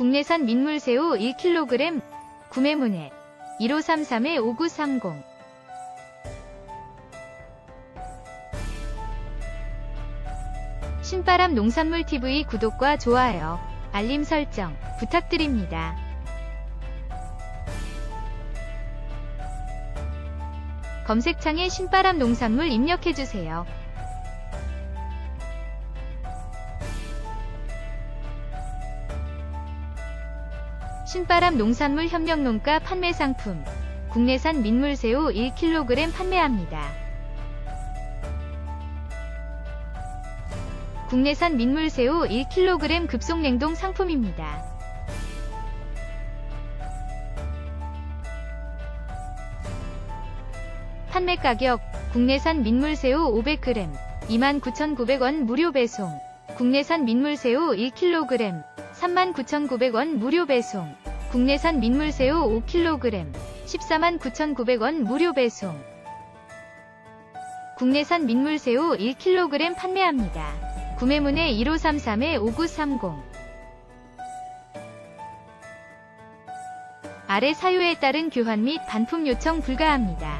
국내산 민물새우 1kg 구매문의 1533-5930 신바람 농산물 TV 구독과 좋아요, 알림 설정 부탁드립니다. 검색창에 신바람 농산물 입력해주세요. 신바람 농산물 협력농가 판매 상품 국내산 민물새우 1kg 판매합니다. 국내산 민물새우 1kg 급속 냉동 상품입니다. 판매 가격 국내산 민물새우 500g 29,900원 무료 배송 국내산 민물새우 1kg 39,900원 무료 배송 국내산 민물새우 5kg 149,900원 무료 배송 국내산 민물새우 1kg 판매합니다. 구매문의 1533-5930 아래 사유에 따른 교환 및 반품 요청 불가합니다.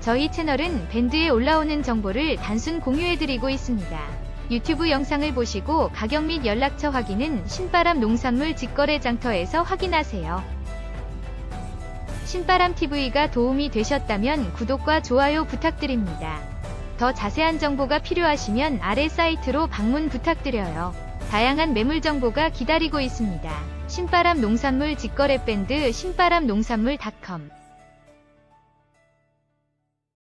저희 채널은 밴드에 올라오는 정보를 단순 공유해드리고 있습니다. 유튜브 영상을 보시고 가격 및 연락처 확인은 신바람 농산물 직거래 장터에서 확인하세요. 신바람 TV가 도움이 되셨다면 구독과 좋아요 부탁드립니다. 더 자세한 정보가 필요하시면 아래 사이트로 방문 부탁드려요. 다양한 매물 정보가 기다리고 있습니다. 신바람 농산물 직거래 밴드 신바람 농산물닷컴